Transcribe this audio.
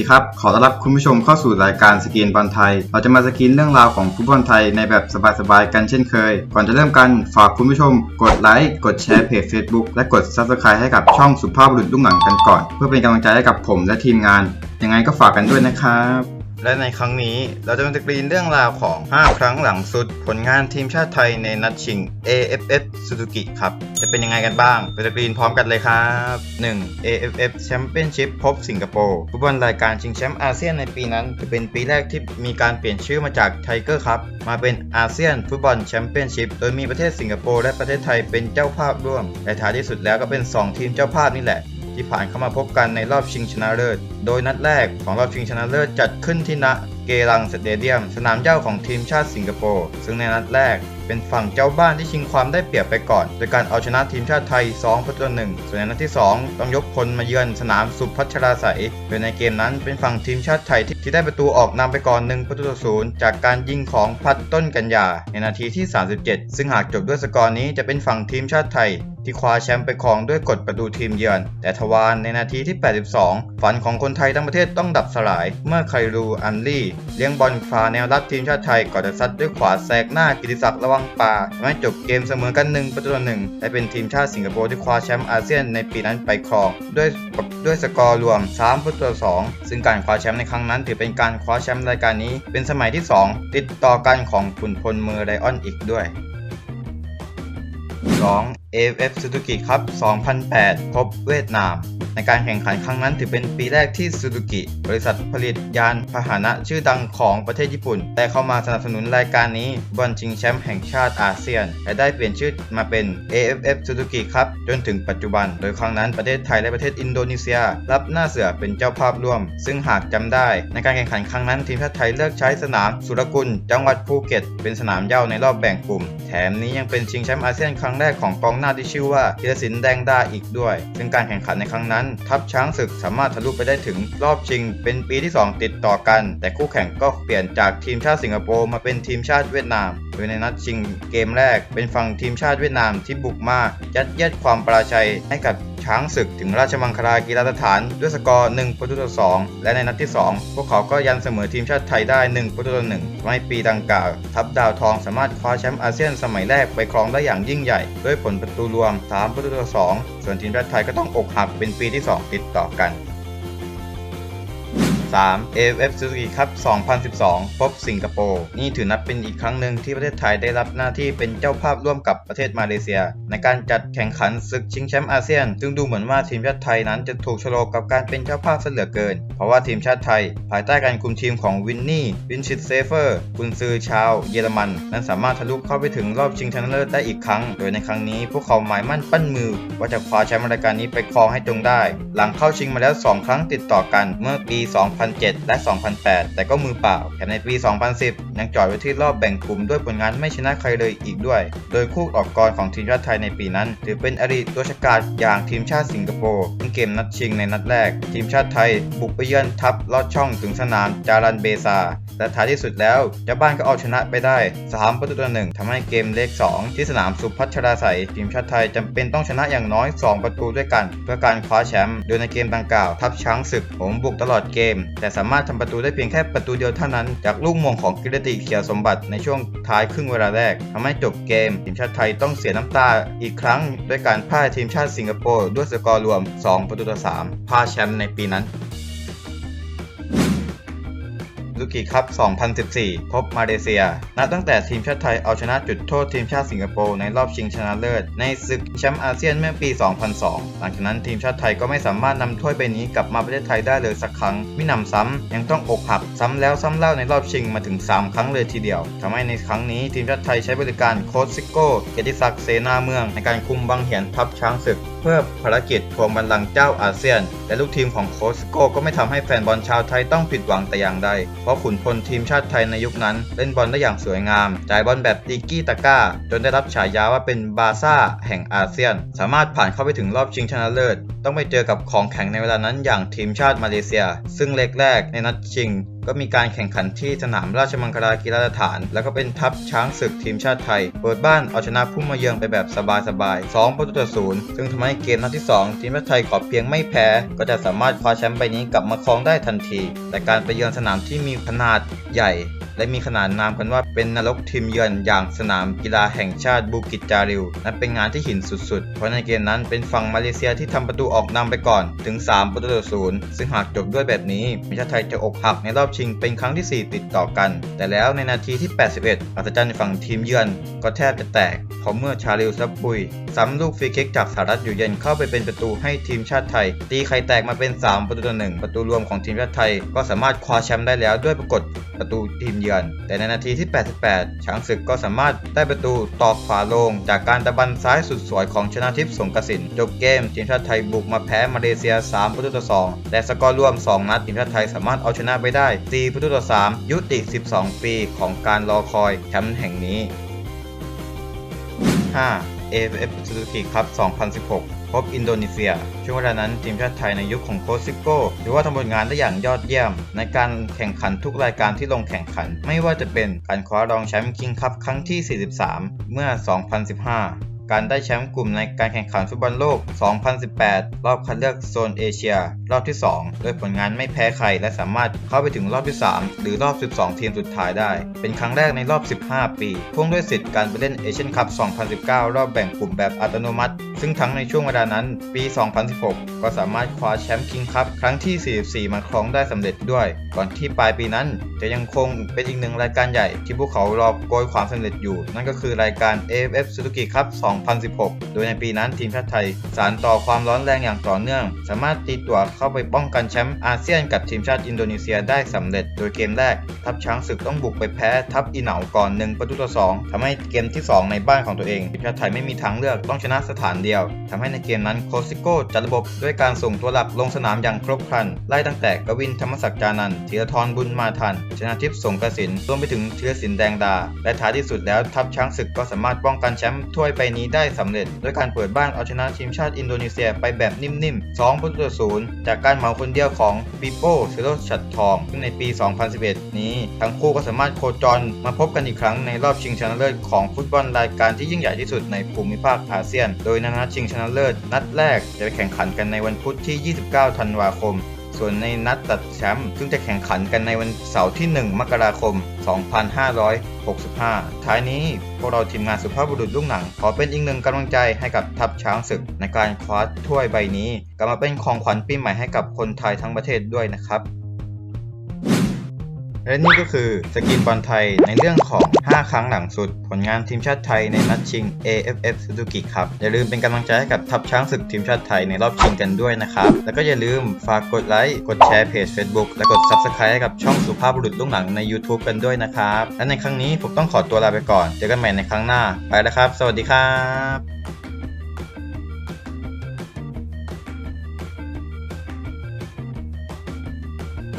ดีครับ ขอต้อนรับคุณผู้ชมเข้าสู่รายการสกรีนบอลไทย เราจะมาสกรีนเรื่องราวของฟุตบอลไทยในแบบสบายๆกันเช่นเคย ก่อนจะเริ่มกันฝากคุณผู้ชม กดไลค์กดแชร์เพจ Facebook และกด Subscribe ให้กับช่องสุภาพบุรุษลุ่งหลังกันก่อน เพื่อเป็นกำลังใจให้กับผมและทีมงาน ยังไงก็ฝากกันด้วยนะครับ และในครั้งนี้เราจะมาสกรีนเรื่องราวของ 5 ครั้งหลังสุด ผลงานทีมชาติไทยในนัดชิง AFF Suzuki ครับ จะเป็นยังไงกันบ้าง ไปสกรีนพร้อมกันเลยครับ 1. AFF Championship พบสิงคโปร์ฟุตบอลรายการชิงแชมป์อาเซียนในปีนั้น จะเป็นปีแรกที่มีการเปลี่ยนชื่อมาจากไทเกอร์ครับมาเป็นอาเซียนฟุตบอลแชมเปี้ยนชิพโดยมีประเทศสิงคโปร์และประเทศไทยเป็นเจ้าภาพร่วมและท้ายที่สุดแล้วก็เป็น 2 ทีมเจ้าภาพนี่แหละ ที่ผ่านเข้ามาพบกันในรอบชิงชนะเลิศ โดยนัดแรกของรอบชิงชนะเลิศจัดขึ้นที่ณเกรังสเตเดียม สนามเย้าของทีมชาติสิงคโปร์ ซึ่งในนัดแรก เป็นฝั่งเจ้าบ้านที่ชิงความได้เปรียบไปก่อน โดยการเอาชนะทีมชาติไทย2ประตูต่อหนึ่งส่วนในนัดที่ 2 ต้องยกพลมาเยือนสนามสุพัชราไสยโดยในเกมนั้นเป็นฝั่งทีมชาติไทยที่ได้ประตูออกนำไปก่อน1ประตูต่อศูนย์จากการยิงของพัดต้นกัญญาในนาทีที่ 37 ซึ่งหากจบด้วยสกอร์นี้จะเป็นฝั่งทีมชาติไทยที่คว้าแชมป์ไปครองด้วยกฎประตูทีมเยือน แต่ทวารในนาทีที่ 82 ฝันของคนไทยทั้งประเทศต้องดับสลาย เมื่อไครูอันลี่ เลี้ยงบอลฝาแนวรับทีมชาติไทยก่อนจะซัดด้วยขวาแซกหน้ากิติศักดิ์ระวังปาทำให้จบเกมเสมอกัน1ประตูต่อหนึ่งและเป็นทีมชาติสิงคโปร์ที่คว้าแชมป์อาเซียนในปีนั้นไปครอง ด้วยด้วยสกอร์รวม 3 ประตูต่อ2ซึ่งการคว้าแชมป์ในครั้งนั้น ถือเป็นการคว้าแชมป์รายการนี้ เป็นสมัยที่ 2 ติดต่อกันของขุนพลเมอร์ไรออนอีกด้วย 2. AFF Suzuki Cup 2008 พบเวียดนาม ในการแข่งขันครั้งนั้นถือเป็นปีแรกที่ซูซูกิ บริษัทผลิตยานพาหนะชื่อดังของประเทศญี่ปุ่น ได้เข้ามาสนับสนุนรายการนี้บอลชิงแชมป์แห่งชาติอาเซียน และได้เปลี่ยนชื่อมาเป็น AFF Suzuki Cup จนถึงปัจจุบัน โดยครั้งนั้นประเทศไทยและประเทศอินโดนีเซีย รับหน้าเสือเป็นเจ้าภาพร่วม ซึ่งหากจำได้ ในการแข่งขันครั้งนั้นทีมชาติไทยเลือกใช้สนามสุรกุล จังหวัดภูเก็ต เป็นสนามเย้าในรอบแบ่งกลุ่ม แถมนี้ยังเป็นชิงแชมป์อาเซียนครั้งแรกของกองหน้าที่ชื่อว่าธีรศิลป์แดงดาอีกด้วย ซึ่งการแข่งขันในครั้งนั้น ทัพช้างศึกสามารถทะลุไปได้ถึงรอบชิง เป็นปีที่ 2 ติดต่อกัน แต่คู่แข่งก็เปลี่ยนจากทีมชาติสิงคโปร์มาเป็นทีมชาติเวียดนาม โดยในนัดชิงเกมแรก เป็นฝั่งทีมชาติเวียดนามที่บุกมายัดเยียดความปราชัยให้กับ ช้างศึกถึงราชมังคลากีฬาสถานด้วยสกอร์1ประตูต่อ2และในนัดที่ 2 พวกเขาก็ยันเสมอทีมชาติไทยได้ 1 ประตูต่อ1ทำให้ปีดังกล่าว ทัพดาวทองสามารถคว้าแชมป์อาเซียนสมัยแรกไปครองได้อย่างยิ่งใหญ่ ด้วยผลประตูรวม 3 ประตูต่อ2ส่วนทีมชาติไทยก็ต้องอกหักเป็นปีที่ 2 ติดต่อกัน 3. AFF Suzuki Cup 2012 พบสิงคโปร์ นี่ถือนับเป็นอีกครั้งหนึ่งที่ประเทศไทยได้รับหน้าที่เป็นเจ้าภาพร่วมกับประเทศมาเลเซีย ในการจัดแข่งขันศึกชิงแชมป์อาเซียน ซึ่งดูเหมือนว่าทีมชาติไทยนั้นจะถูกชะโลกกับการเป็นเจ้าภาพเสเหลือเกิน เพราะว่าทีมชาติไทย ภายใต้การคุมทีมของวินนี่ วินชิตเซเฟอร์ กุนซือชาวเยอรมัน นั้นสามารถทะลุเข้าไปถึงรอบชิงชนะเลิศได้อีกครั้ง โดยในครั้งนี้พวกเขาหมายมั่นปั้นมือ ว่าจะคว้าแชมป์รายการนี้ไปครองให้จงได้ หลังเข้าชิงมาแล้ว 2 ครั้งติดต่อกันเมื่อปี2007 และ 2008 แต่ก็มือเปล่าแถมในปี 2010 ยังจ่อดไว้ที่รอบแบ่งกลุ่มด้วยผลงานไม่ชนะใครเลยอีกด้วย โดยคู่ออกกรของทีมชาติไทยในปีนั้น ถือเป็นอดีตตัวฉกาจอย่างทีมชาติสิงคโปร์ในเกมนัดชิงในนัดแรก ทีมชาติไทย บุกไปเยือนทัพลอดช่องถึงสนามจารันเบซาและท้ายที่สุดแล้วเจ้าบ้านก็เอาชนะไปได้ 3 ประตูต่อหนึ่งทำให้เกมเลข 2 ที่สนามสุพัชราไสทีมชาติไทยจำเป็นต้องชนะอย่างน้อย 2 ประตูด้วยกัน เพื่อการคว้าแชมป์โดยในเกมดังกล่าว ทัพช้างศึกผมบุกตลอดเกมแต่สามารถทำประตูได้เพียงแค่ประตูเดียวเท่านั้น จากลูกมงของกิรติเขียวสมบัติในช่วงท้ายครึ่งเวลาแรกทำให้จบเกม ทีมชาติไทยต้องเสียน้ำตาอีกครั้ง ด้วยการพ่ายทีมชาติสิงคโปร์ด้วยสกอร์รวม 2 ประตูต่อ 3พ่ายแชมป์ในปีนั้น กิคัพ 2014 พบมาเลเซีย นับตั้งแต่ทีมชาติไทยเอาชนะจุดโทษทีมชาติสิงคโปร์ในรอบชิงชนะเลิศ ในศึกแชมป์อาเซียนเมื่อปี 2002 หลังจากนั้นทีมชาติไทยก็ไม่สามารถนำถ้วยใบนี้กลับมาประเทศไทยได้เลยสักครั้ง มิหนำซ้ำยังต้องอกหักซ้ำแล้วซ้ำเล่าในรอบชิงมาถึง 3 ครั้งเลยทีเดียวทำให้ในครั้งนี้ทีมชาติไทยใช้บริการโค้ชซิโก้ เกียรติศักดิ์ เสนาเมือง ในการคุมบังเหียนทัพช้างศึก เพื่อภารกิจทวงบัลลังก์เจ้าอาเซียน และลูกทีมของโค้ชโก้ก็ไม่ทำให้แฟนบอลชาวไทยต้องผิดหวังแต่อย่างใด เพราะขุนพลทีมชาติไทยในยุคนั้น เล่นบอลได้อย่างสวยงาม จ่ายบอลแบบติกี้ตะก้า จนได้รับฉายาว่าเป็นบาซ่าแห่งอาเซียน สามารถผ่านเข้าไปถึงรอบชิงชนะเลิศต้องไปเจอกับของแข็งในเวลานั้นอย่างทีมชาติมาเลเซีย ซึ่งเล็กแรกในนัดชิง ก็มีการแข่งขันที่สนามราชมังคลากีฬาสถาน แล้วก็เป็นทัพช้างศึกทีมชาติไทย เปิดบ้านเอาชนะผู้มาเยือนไปแบบสบายๆ2ประตูต่อศูนย์ซึ่งทำให้เกมนัดที่ 2 ทีมชาติไทยขอเพียงไม่แพ้ ก็จะสามารถคว้าแชมป์ใบนี้กลับมาครองได้ทันที แต่การไปเยือนสนามที่มีขนาดใหญ่ และมีขนานนามกันว่าเป็นนรกทีมเยือนอย่างสนามกีฬาแห่งชาติบูกิจจาริวนั้นเป็นงานที่หินสุดๆ เพราะในเกมนั้นเป็นฝั่งมาเลเซียที่ทำประตูออกนำไปก่อนถึง 3 ประตูต่อศูนย์ซึ่งหากจบด้วยแบบนี้ทีมชาติไทยจะอกหักในรอบชิงเป็นครั้งที่ 4 ติดต่อกัน แต่แล้วในนาทีที่ 81 อัศจรรย์ฝั่งทีมเยือนก็แทบจะแตกเพราะเมื่อชาลิลซับปุยซ้ำลูกฟรีคิกจากสหรัฐอยู่เย็นเข้าไปเป็นประตูให้ทีมชาติไทย ตีไข่แตกมาเป็น 3 ประตูต่อหนึ่งประตูรวมของทีมชาติไทย ก็สามารถคว้าแชมป์ได้แล้วด้วยปรากฏประตูทีมเยือน แต่ในนาทีที่ 88 ช้างศึกก็สามารถได้ประตูตอกฝาโลง จากการตะบันซ้ายสุดสวยของชนะทิพย์สงกสินจบเกมทีมชาติไทยบุกมาแพ้มาเลเซีย 3 ประตูต่อ 2แต่สกอร์รวม 2 นัดทีมชาติไทยสามารถเอาชนะไปได้ 4 ประตูต่อ 3 ยุติ 12 ปีของการรอคอยแชมป์แห่งนี้ 5. AFF Suzuki Cup 2016 พบอินโดนีเซีย ช่วงเวลานั้นทีมชาติไทยในยุคของโค้ชซิโก้ถือว่าทำผลงานได้อย่างยอดเยี่ยม ในการแข่งขันทุกรายการที่ลงแข่งขัน ไม่ว่าจะเป็นการคว้ารองแชมป์คิงคัพครั้งที่ 43 เมื่อ 2015 การได้แชมป์กลุ่มในการแข่งขันฟุตบอลโลก 2018 รอบคัดเลือกโซนเอเชีย รอบที่2ด้วยผลงานไม่แพ้ใครและสามารถเข้าไปถึงรอบที่ 3 หรือรอบ 12 ทีมสุดท้ายได้ เป็นครั้งแรกในรอบ 15 ปีพ่วงด้วยสิทธิ์การไปเล่นเอเชียนคัพ 2019 รอบแบ่งกลุ่มแบบอัตโนมัติ ซึ่งทั้งในช่วงเวลานั้นปี 2016 ก็สามารถคว้าแชมป์คิงคัพครั้งที่ 44 มาครองได้สำเร็จด้วย ก่อนที่ปลายปีนั้นจะยังคงเป็นอีกหนึ่งรายการใหญ่ที่พวกเขารอโกยความสำเร็จอยู่ นั่นก็คือรายการ AFF Suzuki Cup 2 2016 โดยในปีนั้นทีมชาติไทย สารต่อความร้อนแรงอย่างต่อเนื่อง สามารถตีตัวเข้าไปป้องกันแชมป์อาเซียนกับทีมชาติอินโดนีเซียได้สำเร็จ โดยเกมแรก ทัพช้างศึกต้องบุกไปแพ้ทัพอีเหนาก่อน1ประตูต่อ2ทำให้เกมที่ 2 ในบ้านของตัวเองทีมชาติไทยไม่มีทางเลือกต้องชนะสถานเดียวทำให้ในเกมนั้นโคซิโก้จัดระบบด้วยการส่งตัวหลักลงสนามอย่างครบครันไล่ตั้งแต่กวินธรรมศักดิ์จานันท์ธีรทรบุญมาทัน ชนะทิพย์สงกระสินรวมไปถึงธีรศิลป์แดงดา และท้ายที่สุดแล้วทัพช้างศึกก็สามารถป้องกันแชมป์ถ้วยใบนี้ได้สำเร็จด้วยการเปิดบ้านเอาชนะทีมชาติอินโดนีเซียไปแบบนิ่มๆ2ประตูศูนย์จากการเหมาคนเดียวของปีโป้เซโรชัดทอง ซึ่งในปี 2011 นี้ ทั้งคู่ก็สามารถโคจรมาพบกันอีกครั้งในรอบชิงชนะเลิศของฟุตบอลรายการที่ยิ่งใหญ่ที่สุดในภูมิภาคอาเซียน โดยนัดชิงชนะเลิศนัดแรกจะแข่งขันกันในวันพุธที่ 29 ธันวาคม ส่วนในนัดตัดแชมป์ซึ่งจะแข่งขันกันในวันเสาร์ที่ 1 มกราคม 2565 ท้ายนี้พวกเราทีมงานสุภาพบุรุษลูกหนัง ขอเป็นอีกหนึ่งกำลังใจให้กับทัพช้างศึกในการคว้าถ้วยใบนี้ กลับมาเป็นของขวัญปีใหม่ให้กับคนไทยทั้งประเทศด้วยนะครับ และนี่ก็คือสกินบอลไทยในเรื่องของ 5 ครั้งหลังสุด ผลงานทีมชาติไทยในนัดชิง AFF Suzuki ครับ อย่าลืมเป็นกำลังใจให้กับทัพช้างศึกทีมชาติไทยในรอบชิงกันด้วยนะครับ แล้วก็อย่าลืมฝากกดไลค์ กดแชร์เพจ Facebook และกด Subscribe ให้กับช่องสุภาพบุรุษลูกหนังใน YouTube กันด้วยนะครับ และในครั้งนี้ผมต้องขอตัวลาไปก่อน เจอกันใหม่ในครั้งหน้า ไปแล้วครับ สวัสดีครับ